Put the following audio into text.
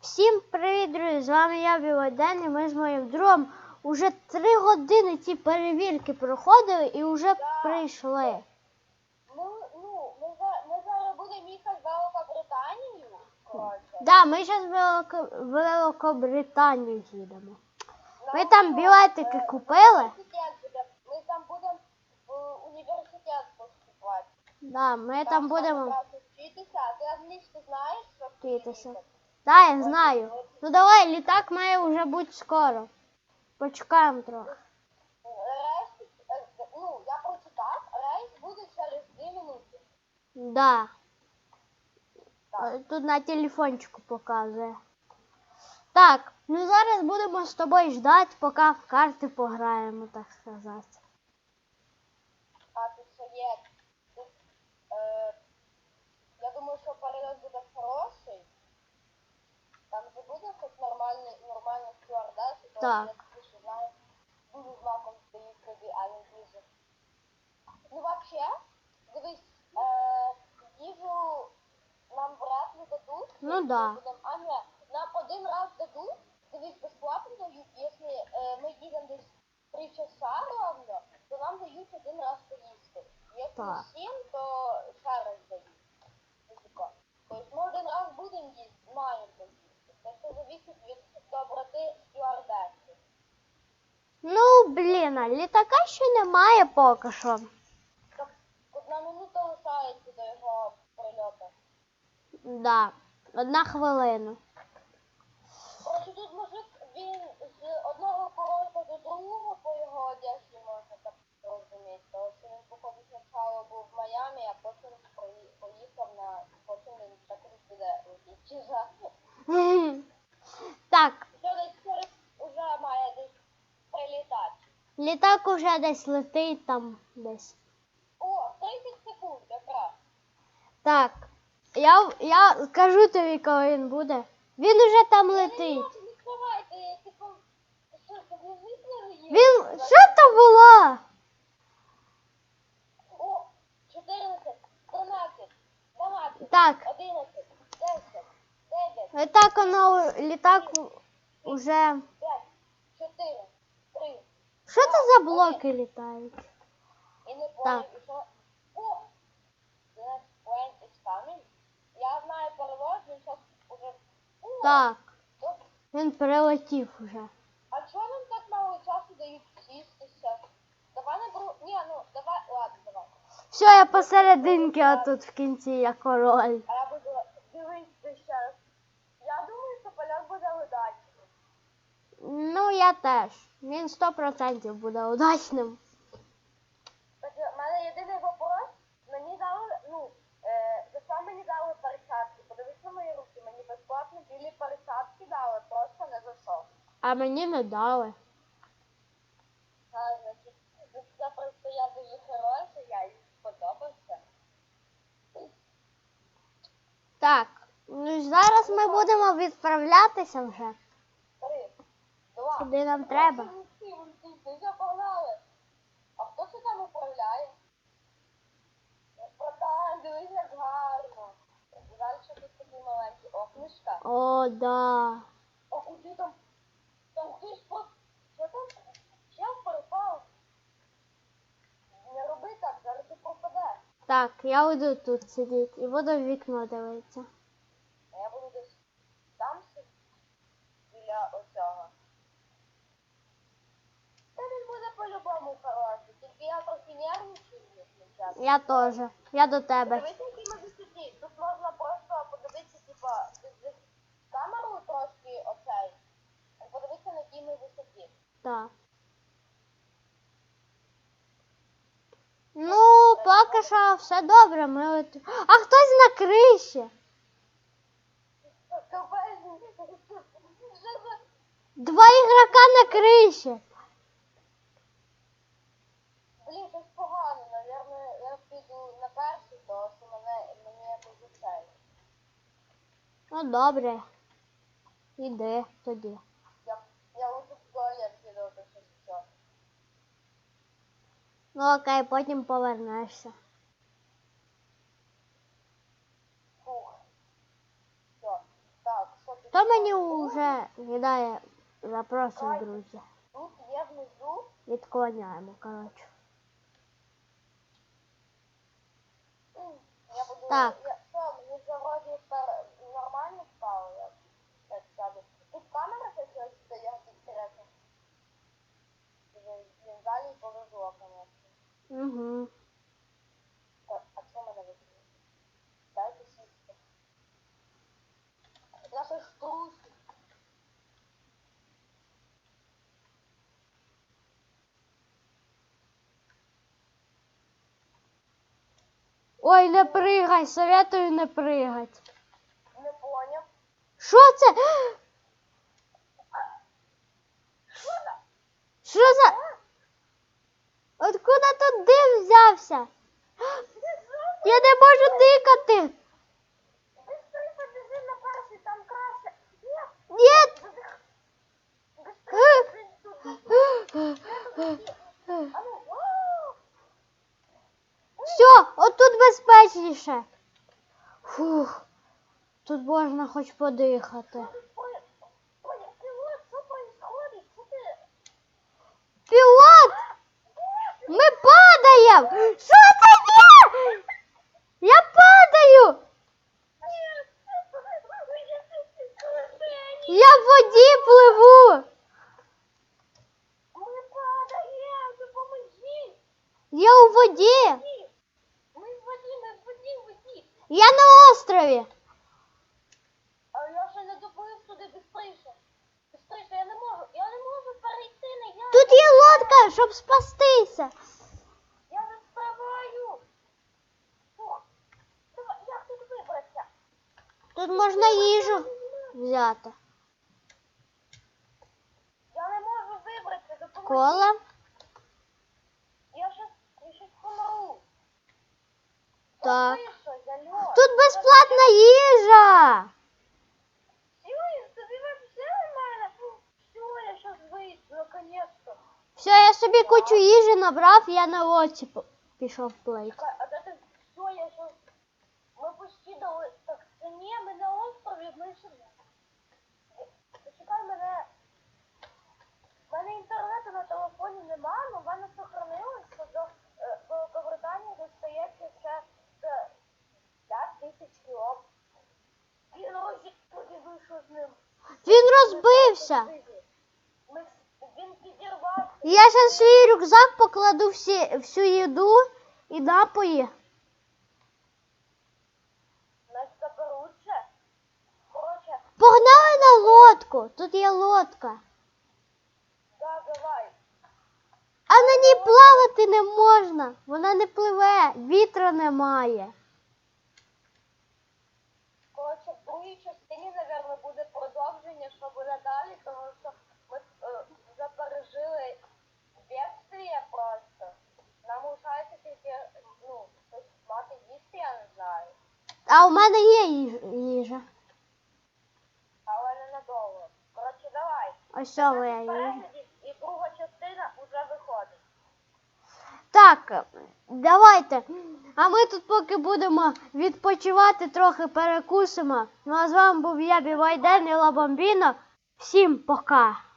Всім привіт, друзі! З вами я Білоден і ми з моїм другом уже три години ці перевірки проходили і вже прийшли. Ну, ну, ми, за, ми зараз будемо їхати в Великобританію. Коротше. Да, ми зараз в Велико... Великобританію їдемо. Ми там ну, білетики е, купили. Ми там будемо в університет поступати. Да, ми там будемо вчитися. А ти англійську знаєш, щоб вчитися. Да, я знаю. Ну давай, літак має вже бути скоро. Почекаємо трохи. Рейс, ну, я прочитав, рейс буде через 2 минути. Да. Так. Е, Тут на телефончику показує. Так, ну зараз будемо з тобою ждати, поки в карти пограємо, так сказати. А тут що є? Тут, е, я думаю, що перельот буде хороший. нормальний, нормальний QR, да? Що Так. Я пишу, знаком стоїть тобі, а не дуже. Ну, взагалі, дивись, э, е, їжу нам вряд ли дадуть. Ну, да. Будем, а нам один раз дадуть, дивись, безплатно дають, якщо е, э, ми їдемо десь 3 часа, ровно, то нам дають один раз поїсти. Якщо Так. Ну, блін, а літака ще немає поки що. Так, одна минута лишається до його прильоту. Да, одна хвилина. Коротше, тут мужик, він з одного курорта до другого по його одежі можна так зрозуміти. Тому що він, походу, спочатку був в Майамі, а потім прої- поїхав на... Потім він так і буде летіти. Чижа. Так, Що десь через уже має десь прилітати. Літак уже десь летить там десь. О, 30 секунд якраз. Так, я, я кажу тобі, коли він буде. Він уже там летить. типу... Він. Що це було? О, 14, 13, 12, Так, 11, 10, 9, і так воно літак уже. 5, 4, 3. Що це за блоки літають? Так. Я знаю перевод, він зараз уже... Так, він прилетів уже. А чого нам так мало часу дають сістися? Давай не беру... Ні, ну, давай... Ладно, давай. Все, я посерединки, а тут в кінці я король. А я буду... Дивись, ти ще. Я думаю, що поляк буде удачним. Ну, я теж. Він 100% буде удачним. У мене єдиний вопрос. Мені дали, ну, е, за що мені дали перчатки? Подивись на мої руки, мені безплатно білі перчатки дали, просто не за що. А мені не дали. А, значить, ну, просто я дуже хороша, я їй сподобався. Так, ну зараз ми будемо відправлятися вже. Куди нам треба? А хто це там управляє? Братан, дивись, як гарно. Далі тут такі маленькі окнишка. О, да. А куди там? Там хтось по... Що там? Чел перепав. Не роби так, зараз ти пропадеш. Так, я буду тут сидіти і буду в вікно дивитися. А я буду десь там сидіти. Біля оцього. Та він буде по-любому хороший. Тільки я трохи нервничаю, якщо. Я теж. Я до тебе. Які ми висоті. Тут можна просто подивитися, типа, з трошки оцей. Подивитися, на якій ми висоті. Так. Ну, поки що все добре. Ми от... А хтось на криші. Два ігрока на криші. Блін, щось погано, наверное, я піду на перший, то що мене мені якось зустріли. Ну, добре. Іди тоді. Я, я лучше в туалет піду, то щось все. Ну окей, потім повернешся. Фух. Все. Так, що ти Хто мені вже кидає запроси, друзі? Тут є внизу. Відклоняємо, коротше. Я буду... Так. Я, що, мені вже вроді пер... нормально стало, як, як сяду. Тут камера щось стоять інтересно. Він, він далі повезло, конечно. Угу. Так, а що мене викинули? Дайте сісти. Я щось трус. Ой, не пригай, советую не пригать. Не поняв. Що це? Що це? Що за. Откуда тут дим взявся? Я не можу дикати. Быстренько біжи на перший, там краще. Ні, Ні. задих. Быстренько біжи тут. А ну, о! Все, отут безпечніше. Фух. Тут можна хоч подихати. Пілот! Ми падаємо! Що це є? Я падаю! Я в воді пливу! Ми падаємо! Я у воді! Ми в воді, ми в воді, в воді! Я на острові! А я ще не доплив туди бистріше. Бистріше, я не можу, я не можу перейти на я. Тут є лодка, щоб спастися. Я відставаю. Фух. Давай, як тут вибратися? Тут можна їжу взяти. Я не можу вибратися, допоможіть. Кола. Я щас, я щас помру. Так. Та ти що, я льот. Тут безплатна їжа. Все, я собі кучу їжі набрав, я на лодці пішов плить. Чекай, а де ти? Все, я щас... Ми почти дали... Так, це ні, ми на острові, ми ще... Почекай мене. У мене інтернету на телефоні нема, але в мене сохранилось, що до е, Великобританії достається ще це 5 тисяч кілометрів. Він ось тоді вийшов з ним. Він розбився. Я зараз свій рюкзак покладу всі, всю їду і напої. Погнали на лодку. Тут є лодка. А на ній плавати не можна. Вона не пливе, вітра немає. Коротше, в другій частині, напевно, буде продовження, що буде далі, тому що ми е, вже пережили бедствие просто. Нам лишається тільки, ну, щось мати їсти, я не знаю. А у мене є їжа. Але ненадовго. Коротше, давай. Ось що моя їжа. І друга частина вже виходить. Так, давайте. А ми тут поки будемо відпочивати, трохи перекусимо. Ну а з вами був я, Бівайден і Лабомбіно. Всім пока!